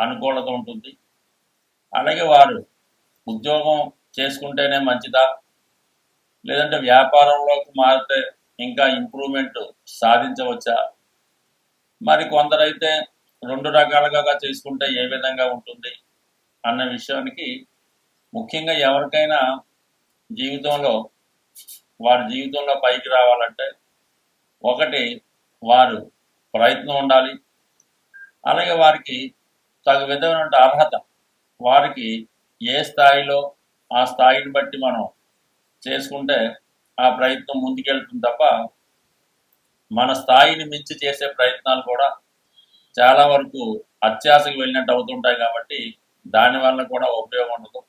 అనుకూలత ఉంటుంది. అలాగే వారు ఉద్యోగం చేసుకుంటేనే మంచిదా? లేదంటే వ్యాపారంలోకి మారితే ఇంకా ఇంప్రూవ్మెంట్ సాధించవచ్చా? మరి కొందరైతే రెండు రకాలుగా చేసుకుంటే ఏ విధంగా ఉంటుంది? అన్న విషయానికి ముఖ్యంగా ఎవరికైనా జీవితంలో వారి జీవితంలో పైకి రావాలంటే ఒకటి వారు ప్రయత్నం ఉండాలి. అలాగే వారికి తగు విధమైన అర్హత. వారికి ఏ స్థాయిలో ఆ స్థాయిని బట్టి మనం చేసుకుంటే ఆ ప్రయత్నం ముందుకెళ్తుంది తప్ప మన స్థాయిని మించి చేసే ప్రయత్నాలు కూడా చాలా వరకు అత్యాశకు వెళ్ళినట్టు అవుతుంటాయి కాబట్టి దానివల్ల కూడా ఉపయోగం ఉండదు.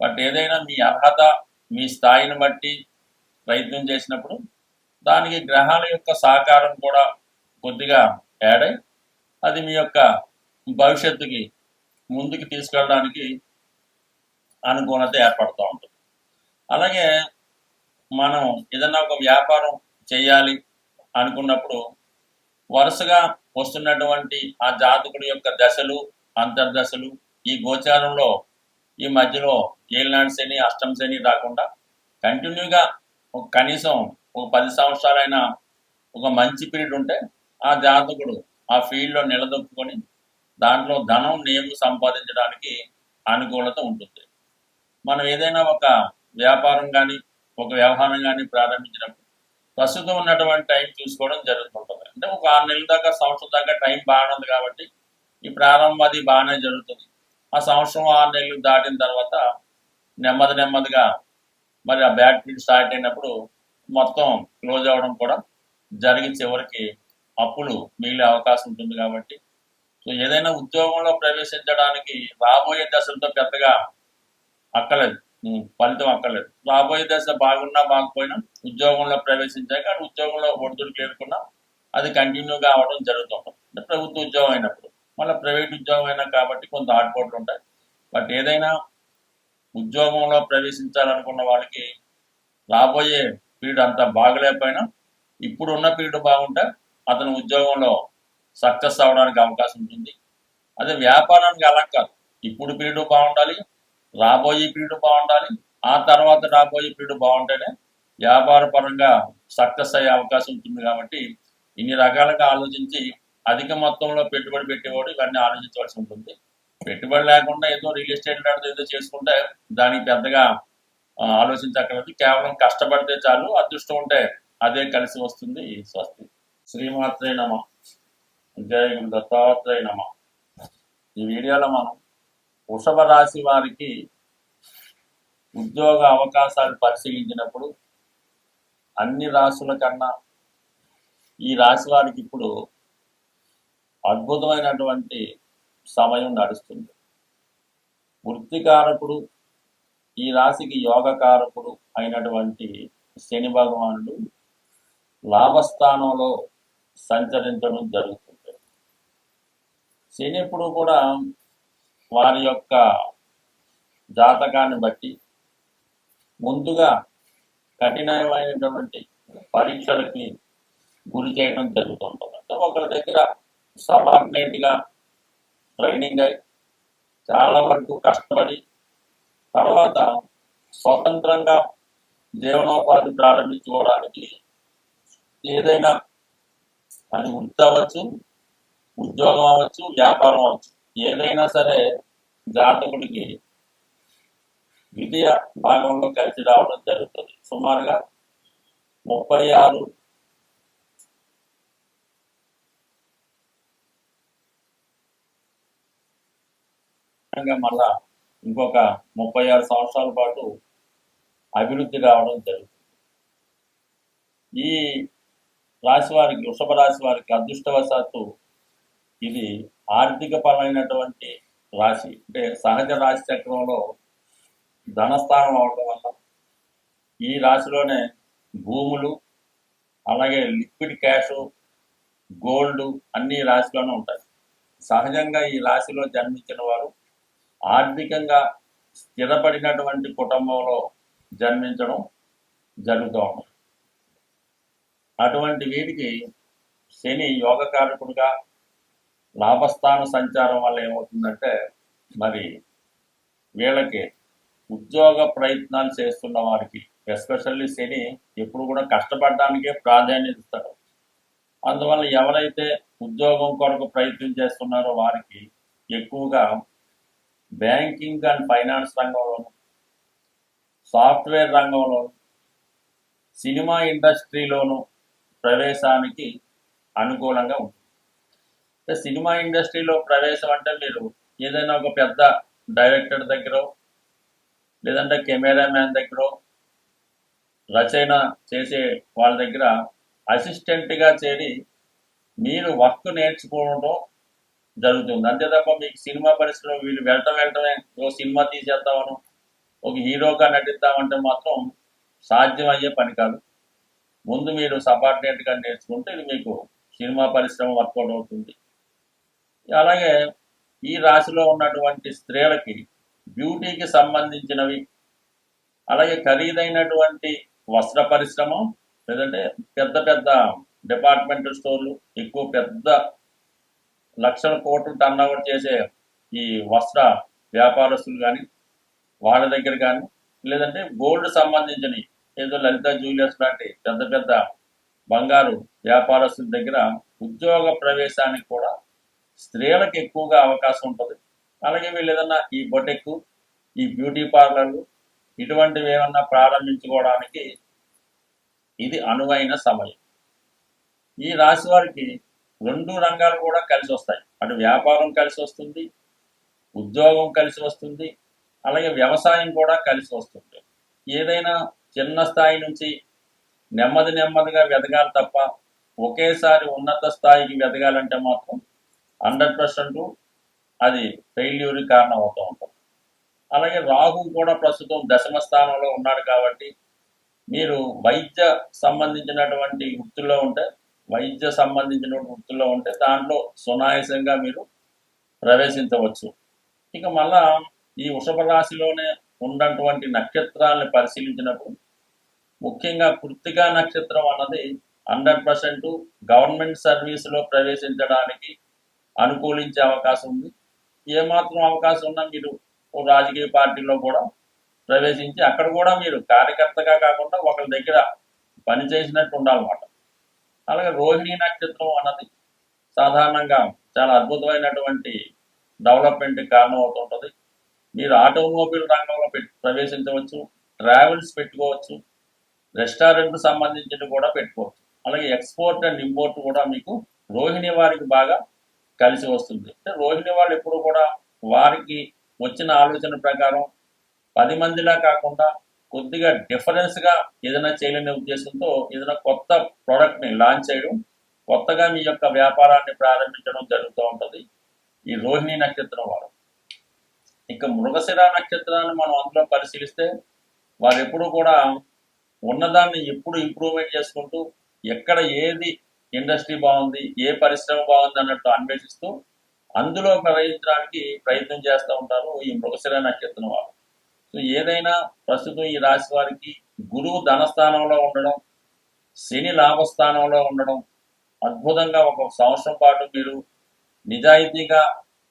బట్ ఏదైనా మీ అర్హత మీ స్థాయిని బట్టి ప్రయత్నం చేసినప్పుడు దానికి గ్రహాల యొక్క సహకారం కూడా కొద్దిగా యాడ్ అయి అది మీ యొక్క భవిష్యత్తుకి ముందుకు తీసుకెళ్ళడానికి అనుగుణత ఏర్పడుతూ ఉంటుంది. అలాగే మనం ఏదైనా ఒక వ్యాపారం చేయాలి అనుకున్నప్పుడు వరుసగా వస్తున్నటువంటి ఆ జాతకుడి యొక్క దశలు అంతర్దశలు ఈ గోచారంలో ఈ మధ్యలో ఏలినాడు శని అష్టం శని రాకుండా కంటిన్యూగా ఒక కనీసం ఒక పది సంవత్సరాలైనా ఒక మంచి పీరియడ్ ఉంటే ఆ జాతకుడు ఆ ఫీల్డ్లో నిలదొక్కుని దాంట్లో ధనం నేను సంపాదించడానికి అనుకూలత ఉంటుంది. మనం ఏదైనా ఒక వ్యాపారం కానీ ఒక వ్యవహారం కానీ ప్రారంభించినప్పుడు ప్రస్తుతం ఉన్నటువంటి టైం చూసుకోవడం జరుగుతుంటుంది. అంటే ఒక ఆరు నెలల దాకా సంవత్సరం దాకా టైం బాగానే ఉంది కాబట్టి ఈ ప్రారంభం అది బాగానే జరుగుతుంది. ఆ సంవత్సరం ఆరు నెలలు దాటిన తర్వాత నెమ్మది నెమ్మదిగా మరి ఆ బ్యాక్ పీరియడ్ స్టార్ట్ అయినప్పుడు మొత్తం క్లోజ్ అవ్వడం కూడా జరిగి చివరికి అప్పులు మిగిలే అవకాశం ఉంటుంది కాబట్టి సో ఏదైనా ఉద్యోగంలో ప్రవేశించడానికి రాబోయే దశలతో పెద్దగా అక్కలేదు ఫలితం అక్కర్లేదు. రాబోయే దశ బాగున్నా బాగుపోయినా ఉద్యోగంలో ప్రవేశించాక ఉద్యోగంలో ఒడిదుడికి ఎదుర్కొన్నా అది కంటిన్యూగా అవ్వడం జరుగుతుంటుంది అంటే ప్రభుత్వ ఉద్యోగం అయినప్పుడు. మళ్ళీ ప్రైవేట్ ఉద్యోగం అయినా కాబట్టి కొంత ఆటుపోట్లు ఉంటాయి. బట్ ఏదైనా ఉద్యోగంలో ప్రవేశించాలనుకున్న వాళ్ళకి రాబోయే పీరియడ్ అంత బాగలేకపోయినా ఇప్పుడున్న పీరియడ్ బాగుంటే అతను ఉద్యోగంలో సక్సెస్ అవ్వడానికి అవకాశం ఉంటుంది. అదే వ్యాపారానికి అలా కాదు. ఇప్పుడు పీరియడ్ బాగుండాలి రాబోయే పీరియడ్ బాగుండాలి ఆ తర్వాత రాబోయే పీరియడ్ బాగుంటేనే వ్యాపార పరంగా సక్సెస్ అయ్యే అవకాశం ఉంటుంది కాబట్టి ఇన్ని రకాలుగా ఆలోచించి అధిక మొత్తంలో పెట్టుబడి పెట్టేవాడు ఇవన్నీ ఆలోచించవలసి ఉంటుంది. పెట్టుబడి లేకుండా ఏదో రియల్ ఎస్టేట్ లాంటిది ఏదో చేసుకుంటే దానికి పెద్దగా ఆలోచించక్కర్లేదు. కేవలం కష్టపడితే చాలు అదృష్టం ఉంటే అదే కలిసి వస్తుంది. స్వస్తి. శ్రీమాత్రే నమ. జయం దత్తాత్రేయ నమ ఈ వీడియోలో మనం వృషభ రాశి వారికి ఉద్యోగ అవకాశాలు పరిశీలించినప్పుడు అన్ని రాశుల కన్నా ఈ రాశి వారికి ఇప్పుడు అద్భుతమైనటువంటి సమయం నడుస్తుంది. వృత్తికారకుడు ఈ రాశికి యోగకారకుడు అయినటువంటి శని భగవానుడు లాభస్థానంలో సంచరించడం జరుగుతుంది. శని ఎప్పుడు కూడా వారి యొక్క జాతకాన్ని బట్టి ముందుగా కఠినమైనటువంటి పరీక్షలకి గురి చేయడం జరుగుతుంటుంది అంటే ఒకరి దగ్గర సబార్డినేట్గా ట్రైనింగ్ అయి చాలా వరకు కష్టపడి తర్వాత స్వతంత్రంగా జీవనోపాధి ప్రారంభించుకోవడానికి ఏదైనా అది ఉంచవచ్చు. ఉద్యోగం అవ్వచ్చు వ్యాపారం అవ్వచ్చు ఏదైనా సరే జాతకుడికి ద్వితీయ భాగంలో కలిసి రావడం జరుగుతుంది. సుమారుగా ముప్పై ఆరు మళ్ళా ఇంకొక ముప్పై ఆరు సంవత్సరాల పాటు అభివృద్ధి రావడం జరుగుతుంది. ఈ రాశి వారికి వృషభ రాశి వారికి అదృష్టవశాత్తు ఇది ఆర్థిక పరమైనటువంటి రాశి. అంటే సహజ రాశి చక్రంలో ధనస్థానం అవడం వల్ల ఈ రాశిలోనే భూములు అలాగే లిక్విడ్ క్యాష్ గోల్డ్ అన్ని రాశిలోనే ఉంటాయి. సహజంగా ఈ రాశిలో జన్మించిన వారు ఆర్థికంగా స్థిరపడినటువంటి కుటుంబంలో జన్మించడం జరుగుతూ ఉంటుంది. అటువంటి వీరికి శని యోగకారకుడుగా లాభస్థాన సంచారం వల్ల ఏమవుతుందంటే మరి వీళ్ళకి ఉద్యోగ ప్రయత్నాలు చేస్తున్న వారికి ఎస్పెషల్లీ శని ఎప్పుడు కూడా కష్టపడడానికే ప్రాధాన్యత ఇస్తాడు. అందువల్ల ఎవరైతే ఉద్యోగం కొరకు ప్రయత్నం చేస్తున్నారో వారికి ఎక్కువగా బ్యాంకింగ్ అండ్ ఫైనాన్స్ రంగంలోను సాఫ్ట్వేర్ రంగంలోను సినిమా ఇండస్ట్రీలోను ప్రవేశానికి అనుకూలంగా ఉంటుంది. అంటే సినిమా ఇండస్ట్రీలో ప్రవేశం అంటే మీరు ఏదైనా ఒక పెద్ద డైరెక్టర్ దగ్గర లేదంటే కెమెరామ్యాన్ దగ్గర రచన చేసే వాళ్ళ దగ్గర అసిస్టెంట్గా చేరి మీరు వర్క్ నేర్చుకోవడం జరుగుతుంది. అంతే తప్ప మీకు సినిమా పరిశ్రమ వీళ్ళు వెంట వెంటనే ఓ సినిమా తీసేద్దామను ఒక హీరోగా నటిద్దామంటే మాత్రం సాధ్యం అయ్యే పని కాదు. ముందు మీరు సబార్డినేట్గా నేర్చుకుంటే ఇది మీకు సినిమా పరిశ్రమ వర్కౌట్ అవుతుంది. అలాగే ఈ రాశిలో ఉన్నటువంటి స్త్రీలకి బ్యూటీకి సంబంధించినవి అలాగే ఖరీదైనటువంటి వస్త్ర పరిశ్రమ లేదంటే పెద్ద పెద్ద డిపార్ట్మెంటల్ స్టోర్లు ఎక్కువ పెద్ద లక్షల కోట్లు టర్న్ ఓవర్ చేసే ఈ వస్త్ర వ్యాపారస్తులు కానీ వాళ్ళ దగ్గర కానీ లేదంటే గోల్డ్ సంబంధించినవి ఏదో లలిత జ్యువెలర్స్ లాంటి పెద్ద పెద్ద బంగారు వ్యాపారస్తుల దగ్గర ఉద్యోగ ప్రవేశానికి కూడా స్త్రీలకు ఎక్కువగా అవకాశం ఉంటుంది. అలాగే వీళ్ళు ఏదన్నా ఈ బొటెక్ ఈ బ్యూటీ పార్లర్లు ఇటువంటివి ఏమన్నా ప్రారంభించుకోవడానికి ఇది అనువైన సమయం. ఈ రాశి వారికి రెండు రంగాలు కూడా కలిసి వస్తాయి. అటు వ్యాపారం కలిసి వస్తుంది ఉద్యోగం కలిసి వస్తుంది అలాగే వ్యవసాయం కూడా కలిసి వస్తుంది. ఏదైనా చిన్న స్థాయి నుంచి నెమ్మది నెమ్మదిగా వెదగాలి తప్ప ఒకేసారి ఉన్నత స్థాయికి వెదగాలంటే మాత్రం హండ్రెడ్ పర్సెంట్ అది ఫెయిల్యూర్ కారణం అవుతూ ఉంటుంది. అలాగే రాహు కూడా ప్రస్తుతం దశమ స్థానంలో ఉన్నాడు కాబట్టి మీరు వైద్య సంబంధించినటువంటి వృత్తుల్లో ఉంటే వైద్య సంబంధించిన వృత్తుల్లో ఉంటే దాంట్లో సునాయాసంగా మీరు ప్రవేశించవచ్చు. ఇక మళ్ళా ఈ వృషభ రాశిలోనే ఉన్నటువంటి నక్షత్రాలను పరిశీలించినప్పుడు ముఖ్యంగా కృత్తికా నక్షత్రం అన్నది హండ్రెడ్ పర్సెంట్ గవర్నమెంట్ సర్వీసులో ప్రవేశించడానికి అనుకూలించే అవకాశం ఉంది. ఏమాత్రం అవకాశం ఉన్నా మీరు రాజకీయ పార్టీలో కూడా ప్రవేశించి అక్కడ కూడా మీరు కార్యకర్తగా కాకుండా ఒకరి దగ్గర పనిచేసినట్టు ఉండాలన్నమాట. అలాగే రోహిణి నక్షత్రం అన్నది సాధారణంగా చాలా అద్భుతమైనటువంటి డెవలప్మెంట్ కారణం అవుతుంటుంది మీరు ఆటోమొబైల్ రంగంలో పెట్టి ప్రవేశించవచ్చు ట్రావెల్స్ పెట్టుకోవచ్చు రెస్టారెంట్ సంబంధించినవి కూడా పెట్టుకోవచ్చు. అలాగే ఎక్స్పోర్ట్ అండ్ ఇంపోర్ట్ కూడా మీకు రోహిణి వారికి బాగా కలిసి వస్తుంది. అంటే రోహిణి వాళ్ళు ఎప్పుడు కూడా వారికి వచ్చిన ఆలోచన ప్రకారం పది మందిలా కాకుండా కొద్దిగా డిఫరెన్స్గా ఏదైనా చేయలేని ఉద్దేశంతో ఏదైనా కొత్త ప్రోడక్ట్ని లాంచ్ చేయడం కొత్తగా మీ యొక్క వ్యాపారాన్ని ప్రారంభించడం జరుగుతూ ఉంటుంది. ఈ రోహిణి నక్షత్రం వారు. ఇక మృగశిర నక్షత్రాన్ని మనం అందులో పరిశీలిస్తే వారు ఎప్పుడు కూడా ఉన్నదాన్ని ఎప్పుడు ఇంప్రూవ్మెంట్ చేసుకుంటూ ఎక్కడ ఏది ఇండస్ట్రీ బాగుంది ఏ పరిశ్రమ బాగుంది అన్నట్టు అన్వేషిస్తూ అందులో ప్రవేశించడానికి ప్రయత్నం చేస్తూ ఉంటారు ఈ మృగశిర నక్షత్రం వారు. సో ఏదైనా ప్రస్తుతం ఈ రాశి వారికి గురువు ధనస్థానంలో ఉండడం శని లాభస్థానంలో ఉండడం అద్భుతంగా ఒక సంవత్సరం పాటు మీరు నిజాయితీగా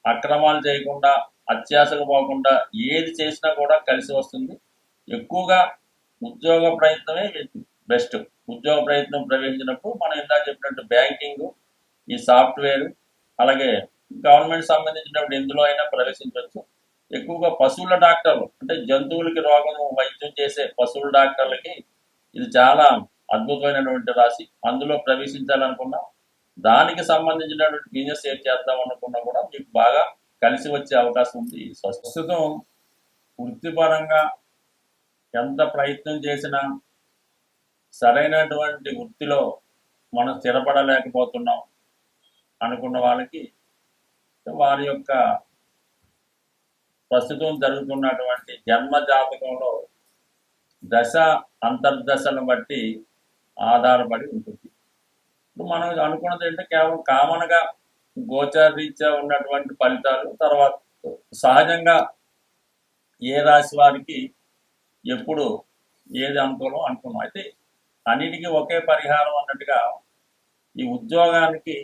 అక్రమాలు చేయకుండా అత్యాశకు పోకుండా ఏది చేసినా కూడా కలిసి వస్తుంది. ఎక్కువగా ఉద్యోగ ప్రయత్నమే బెస్ట్. ఉద్యోగ ప్రయత్నం ప్రవేశించినప్పుడు మనం ఇందాక చెప్పినట్టు బ్యాంకింగ్ ఈ సాఫ్ట్వేర్ అలాగే గవర్నమెంట్ సంబంధించినప్పుడు ఎందులో అయినా ప్రవేశించవచ్చు. ఎక్కువగా పశువుల డాక్టర్లు అంటే జంతువులకి రోగం వైద్యం చేసే పశువుల డాక్టర్లకి ఇది చాలా అద్భుతమైనటువంటి రాశి. అందులో ప్రవేశించాలనుకున్నా దానికి సంబంధించినటువంటి బిజినెస్ ఏం చేద్దాం అనుకున్నా కూడా మీకు బాగా కలిసి వచ్చే అవకాశం ఉంది ప్రస్తుతం వృత్తిపరంగా ఎంత ప్రయత్నం చేసినా సరైనటువంటి వృత్తిలో మనం స్థిరపడలేకపోతున్నాం అనుకున్న వాళ్ళకి వారి యొక్క ప్రస్తుతం జరుగుతున్నటువంటి జన్మ జాతకంలో దశ అంతర్దశలను బట్టి ఆధారపడి ఉంటుంది. ఇప్పుడు మనం అనుకున్నది ఏంటంటే కేవలం కామన్గా గోచరీత్యా ఉన్నటువంటి ఫలితాలు తర్వాత సహజంగా ఏ రాశి వారికి ఎప్పుడు ఏది అనుకూలం అనుకున్నాం. అయితే అన్నిటికీ ఒకే పరిహారం అన్నట్టుగా ఈ ఉద్యోగానికి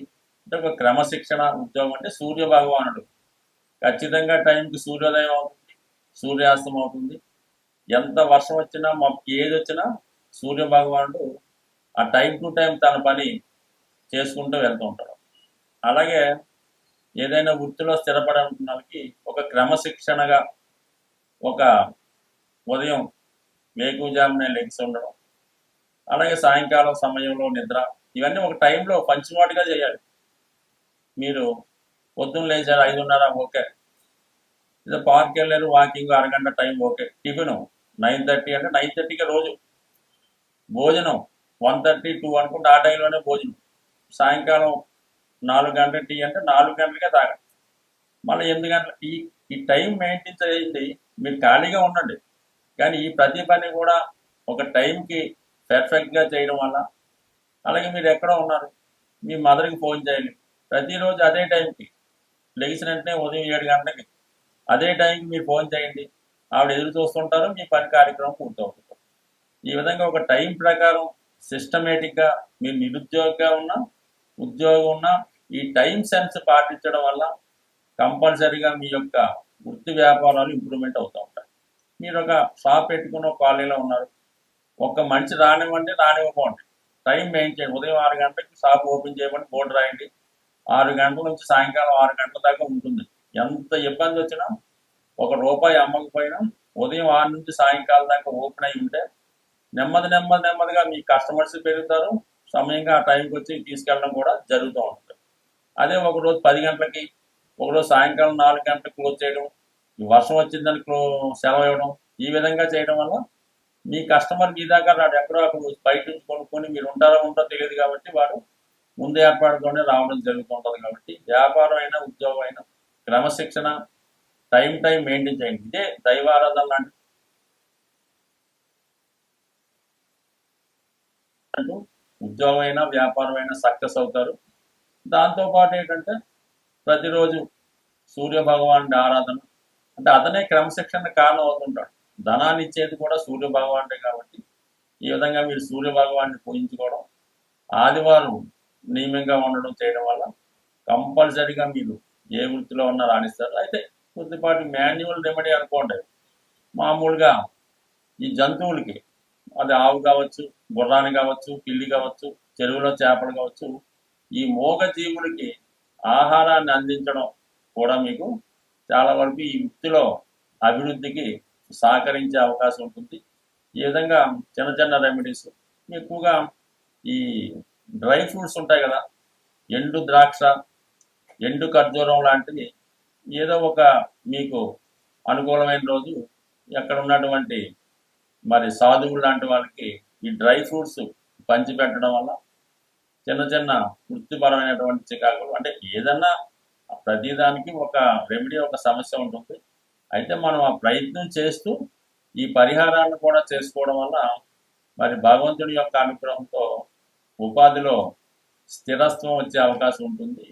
అంటే ఒక క్రమశిక్షణ ఉద్యోగం అంటే సూర్య భగవానుడు. ఖచ్చితంగా టైంకి సూర్యోదయం అవుతుంది సూర్యాస్తం అవుతుంది. ఎంత వర్షం వచ్చినా మాకు ఏది వచ్చినా సూర్య భగవానుడు ఆ టైం టు టైం తన పని చేసుకుంటూ వెళ్తూ ఉంటాడు. అలాగే ఏదైనా వృత్తిలో స్థిరపడాలనుకున్న ఒక క్రమశిక్షణగా ఒక ఉదయం వేకుజామునే లెగ్స్ ఉండడం అలాగే సాయంకాలం సమయంలో నిద్ర ఇవన్నీ ఒక టైంలో పంచిమాటుగా చేయాలి. మీరు పొద్దున్న లేచారు ఐదున్నర ఓకే. ఇదో పార్క్ వెళ్ళారు వాకింగ్ అరగంట time okay. Tiffin nine thirty అంటే నైన్ థర్టీకి రోజు. భోజనం వన్ థర్టీ టూ అనుకుంటే ఆ టైంలోనే భోజనం. సాయంకాలం నాలుగు గంటల టీ అంటే నాలుగు గంటలకే తాగండి. మళ్ళీ ఎనిమిది గంటల ఈ ఈ టైం మెయింటైన్ చేయండి. మీరు ఖాళీగా ఉండండి. కానీ ఈ ప్రతి పని కూడా ఒక టైంకి పెర్ఫెక్ట్గా చేయడం వల్ల. అలాగే మీరు ఎక్కడ ఉన్నారు. మీ మదర్కి ఫోన్ చేయండి. ప్రతిరోజు అదే టైంకి లెగిసిన వెంటనే ఉదయం ఏడు గంటలకి అదే టైంకి మీరు ఫోన్ చేయండి. ఆవిడ ఎదురు చూస్తుంటారు. మీ పని కార్యక్రమం పూర్తవుతుంది. ఈ విధంగా ఒక టైం ప్రకారం సిస్టమేటిక్గా మీరు నిరుద్యోగిగా ఉన్నా ఉద్యోగం ఉన్నా ఈ టైం సెన్స్ పాటించడం వల్ల కంపల్సరీగా మీ యొక్క వృత్తి వ్యాపారాలు ఇంప్రూవ్మెంట్ అవుతూ ఉంటాయి. మీరు ఒక షాప్ పెట్టుకున్న ఒక కాలనీలో ఉన్నారు. ఒక మనిషి రానివ్వండి రానివ్వకండి. టైం మెయింటైన్ ఉదయం ఆరు గంటలకి షాప్ ఓపెన్ చేయమని బోర్డు రాయండి. ఆరు గంటల నుంచి సాయంకాలం ఆరు గంటల దాకా ఉంటుంది. ఎంత ఇబ్బంది వచ్చినా ఒక రూపాయి అమ్మకపోయినా ఉదయం ఆరు నుంచి సాయంకాలం దాకా ఓపెన్ అయి ఉంటే నెమ్మది నెమ్మది నెమ్మదిగా మీ కస్టమర్స్ పెరుగుతారు. సమయంగా ఆ టైంకి వచ్చి తీసుకెళ్ళడం కూడా జరుగుతూ ఉంటుంది. అదే ఒకరోజు పది గంటలకి ఒకరోజు సాయంకాలం నాలుగు గంటలకు క్లోజ్ చేయడం ఈ వర్షం వచ్చిందని క్లో సెలవు ఇవ్వడం ఈ విధంగా చేయడం వల్ల మీ కస్టమర్ మీ దాకా రాడు. ఎక్కడో అక్కడ బయట నుంచి కొనుక్కొని మీరు ఉంటారో ఉంటారో తెలియదు కాబట్టి వాడు ముందు ఏర్పాటుతోనే రావడం జరుగుతుంటుంది కాబట్టి వ్యాపారం అయినా ఉద్యోగం అయినా క్రమశిక్షణ టైం టైం మెయింటైన్ చేయండి. ఇదే దైవారాధన లాంటి ఉద్యోగం అయినా వ్యాపారం అయినా సక్సెస్ అవుతారు. దాంతోపాటు ఏంటంటే ప్రతిరోజు సూర్య భగవానుడి ఆరాధన. అంటే అతనే క్రమశిక్షణ కారణం అవుతుంటాడు ధనాన్ని ఇచ్చేది కూడా సూర్య భగవానుడే కాబట్టి ఈ విధంగా మీరు సూర్య భగవాన్ని పూజించుకోవడం ఆదివారం నియమంగా ఉండడం చేయడం వల్ల కంపల్సరీగా మీరు ఏ వృత్తిలో ఉన్నా రాణిస్తారు. అయితే కొద్దిపాటి మాన్యువల్ రెమెడీ అనుకోండి. మామూలుగా ఈ జంతువులకి అది ఆవు కావచ్చు గుర్రాన్ని కావచ్చు పిల్లి కావచ్చు చెరువులో చేపలు కావచ్చు ఈ మోగ జీవులకి ఆహారాన్ని అందించడం కూడా మీకు చాలా వరకు ఈ వృత్తిలో అభివృద్ధికి సహకరించే అవకాశం ఉంటుంది. ఈ విధంగా చిన్న చిన్న రెమెడీస్ ఎక్కువగా ఈ డ్రై ఫ్రూట్స్ ఉంటాయి కదా ఎండు ద్రాక్ష ఎండు ఖర్జూరం లాంటివి ఏదో ఒక మీకు అనుకూలమైన రోజు ఎక్కడ ఉన్నటువంటి మరి సాధువులు లాంటి వాళ్ళకి ఈ డ్రై ఫ్రూట్స్ పంచిపెట్టడం వల్ల చిన్న చిన్న వృత్తిపరమైనటువంటి చికాకులు అంటే ఏదన్నా ప్రతిదానికి ఒక రెమెడీ ఒక సమస్య ఉంటుంది. అయితే మనం ఆ ప్రయత్నం చేస్తూ ఈ పరిహారాలను కూడా చేసుకోవడం వల్ల మరి భగవంతుడి యొక్క అనుగ్రహంతో ఉపాధిలో స్థిరత్వం వచ్చే అవకాశం ఉంటుంది.